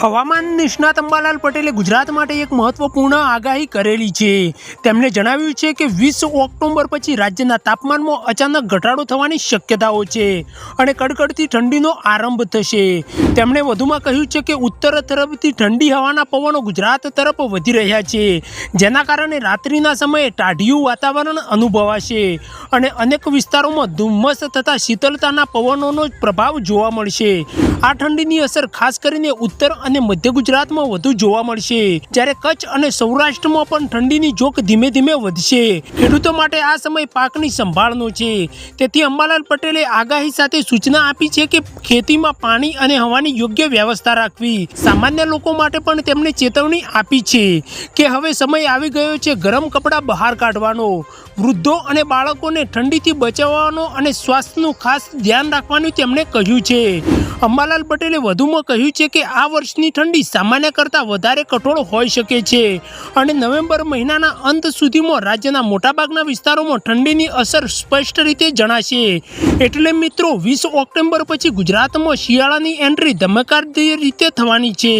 હવામાન નિષ્ણાત અંબાલાલ પટેલે ગુજરાત માટે એક મહત્વપૂર્ણ આગાહી કરેલી છે. તેમણે જણાવ્યું છે કે વીસ ઓક્ટોબર પછી રાજ્યના તાપમાનમાં અચાનક ઘટાડો થવાની શક્યતાઓ છે અને કડકડતી ઠંડીનો આરંભ થશે. તેમણે વધુમાં કહ્યું છે કે ઉત્તર તરફથી ઠંડી હવાના પવનો ગુજરાત તરફ વધી રહ્યા છે, જેના કારણે રાત્રિના સમયે ટાઢિયું વાતાવરણ અનુભવાશે અને અનેક વિસ્તારોમાં ધુમ્મસ તથા શીતલતાના પવનોનો પ્રભાવ જોવા મળશે. આ ઠંડીની અસર ખાસ કરીને ઉત્તર અને મધ્ય ગુજરાતમાં વધુ જોવા મળશે. જ્યારે કચ્છ અને સૌરાષ્ટ્રમાં પણ ઠંડીની જોક ધીમે ધીમે વધશે. ખેડૂતો માટે આ સમય પાકની સંભાળનો છે. તેથી અંબાલાલ પટેલે આગાહી સાથે સૂચના આપી છે કે ખેતીમાં પાણી અને હવાની યોગ્ય વ્યવસ્થા રાખવી. સામાન્ય લોકો માટે પણ તેમણે ચેતવણી આપી છે કે હવે સમય આવી ગયો છે ગરમ કપડાં બહાર કાઢવાનો. વૃદ્ધો અને બાળકોને ઠંડીથી બચાવવાનો અને સ્વાસ્થ્યનું ખાસ ધ્યાન રાખવાનું તેમણે કહ્યું છે. અંબાલાલ પટેલે વધુમાં કહ્યું છે કે આ વર્ષની ઠંડી સામાન્ય કરતાં વધારે કઠોળ હોઈ શકે છે. અને નવેમ્બર મહિનાના અંત સુધીમાં રાજ્યના મોટાભાગના વિસ્તારોમાં ઠંડીની અસર સ્પષ્ટ રીતે જણાશે. એટલે મિત્રો, વીસ ઓક્ટોબર પછી ગુજરાતમાં શિયાળાની એન્ટ્રી ધમાકેદાર રીતે થવાની છે.